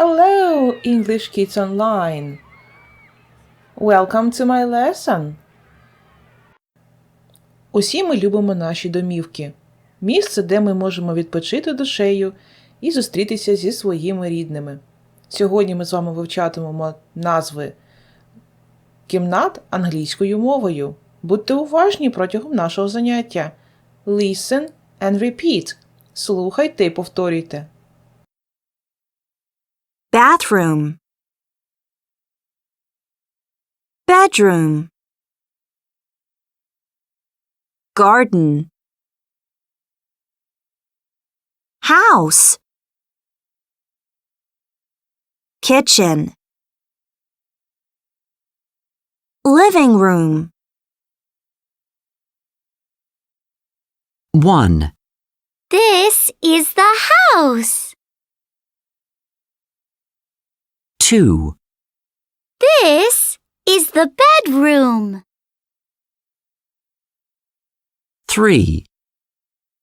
Hello, English Kids Online. Welcome to my lesson. Усі ми любимо наші домівки. Місце, де ми можемо відпочити душею і зустрітися зі своїми рідними. Сьогодні ми з вами вивчатимемо назви кімнат англійською мовою. Будьте уважні протягом нашого заняття. Listen and repeat. Слухайте і повторюйте. Bathroom bedroom garden house kitchen living room 1, This is the house. 2, This is the bedroom. 3,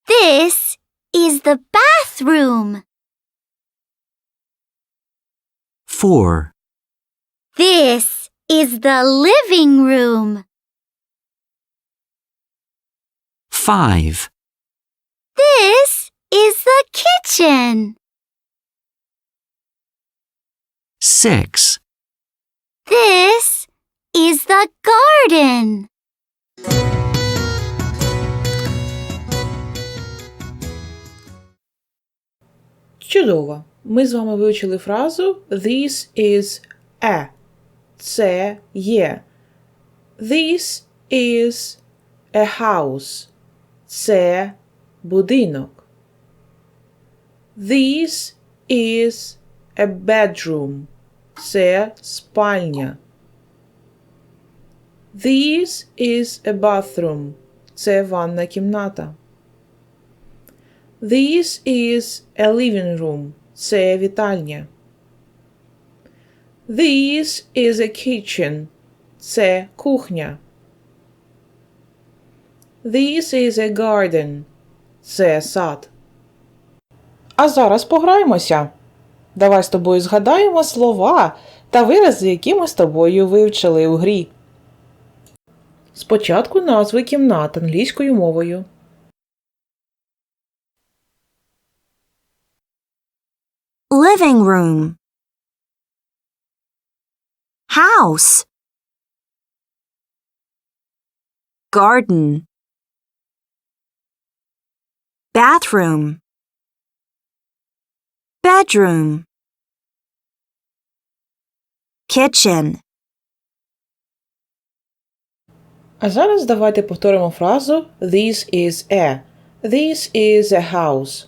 This is the bathroom. 4, This is the living room. 5, This is the kitchen. 6, This is the garden. Чудово! Ми з вами вивчили фразу This is a. Це є. This is a house. Це будинок. This is a bedroom. Це спальня. This is a bathroom. Це ванна кімната. This is a living room. Це вітальня. This is a kitchen. Це кухня. This is a garden. Це сад. А зараз пограємося. Давай з тобою згадаємо слова та вирази, які ми з тобою вивчили у грі. Спочатку назви кімнат англійською мовою. living room house garden bathroom bedroom kitchen А зараз давайте повторимо фразу This is a. This is a house.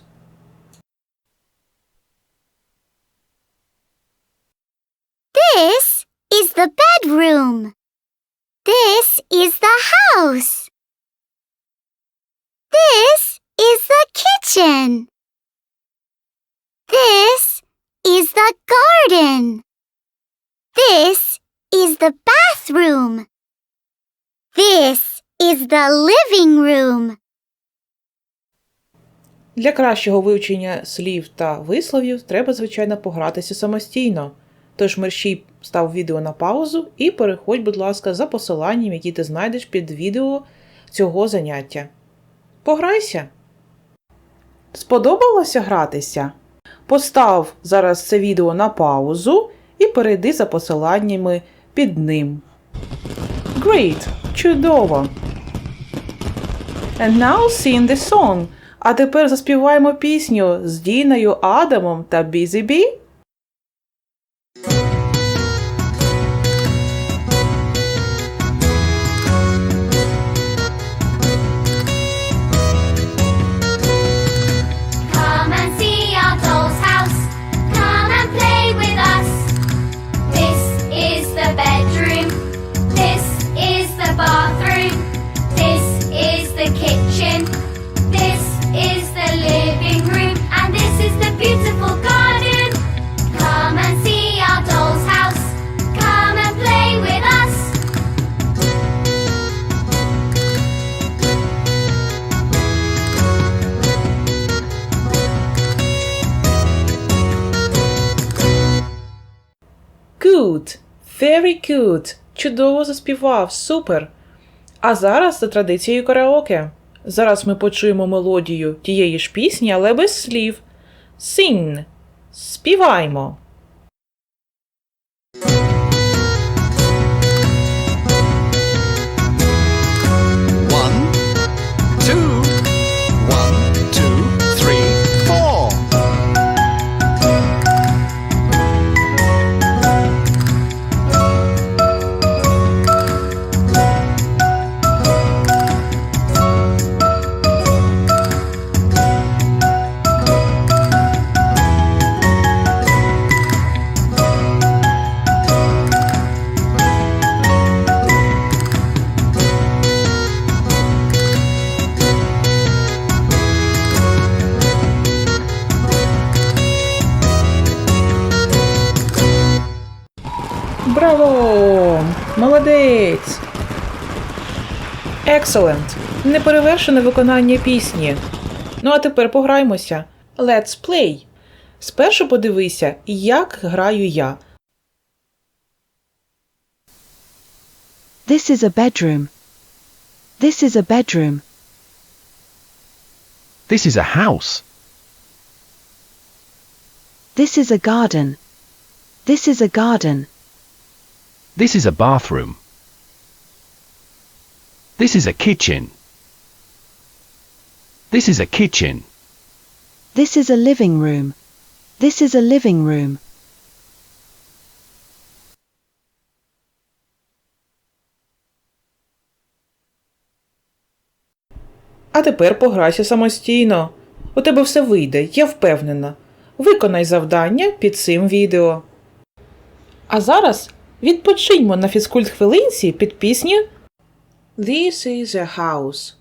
This is the bedroom. This is the house. This is the kitchen. This is the garden. This is the bathroom. This is the living room. Для кращого вивчення слів та висловів треба, звичайно, погратися самостійно. Тож мерщій став відео на паузу і переходь, будь ласка, за посиланням, які ти знайдеш під відео цього заняття. Пограйся! Сподобалося гратися? Постав зараз це відео на паузу і перейди за посиланнями під ним. Great! Чудово! And now sing the song. А тепер заспіваємо пісню з Діною, Адамом та Бізі Бі. Very good! Чудово заспівав, супер! А зараз за традицією караоке. Зараз ми почуємо мелодію тієї ж пісні, але без слів. Sing. Співаймо. Браво! Молодець! Excellent! Неперевершене виконання пісні. Ну а тепер пограймося. Let's play. Спершу подивися, як граю я. This is a bedroom. This is a bedroom. This is a house. This is a garden. This is a garden. This is a bathroom. This is a kitchen. This is a kitchen. This is a living room. This is a living room. А тепер пограйся самостійно. У тебе все вийде, я впевнена. Виконай завдання під цим відео. А зараз відпочиньмо на фізкульт хвилинці під пісню This is a house.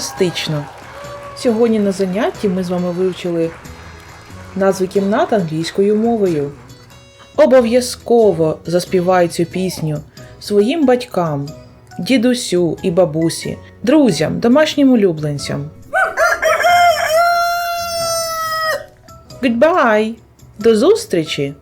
Фантастично! Сьогодні на занятті ми з вами вивчили назви кімнат англійською мовою. Обов'язково заспівай цю пісню своїм батькам, дідусю і бабусі, друзям, домашнім улюбленцям. Goodbye! До зустрічі!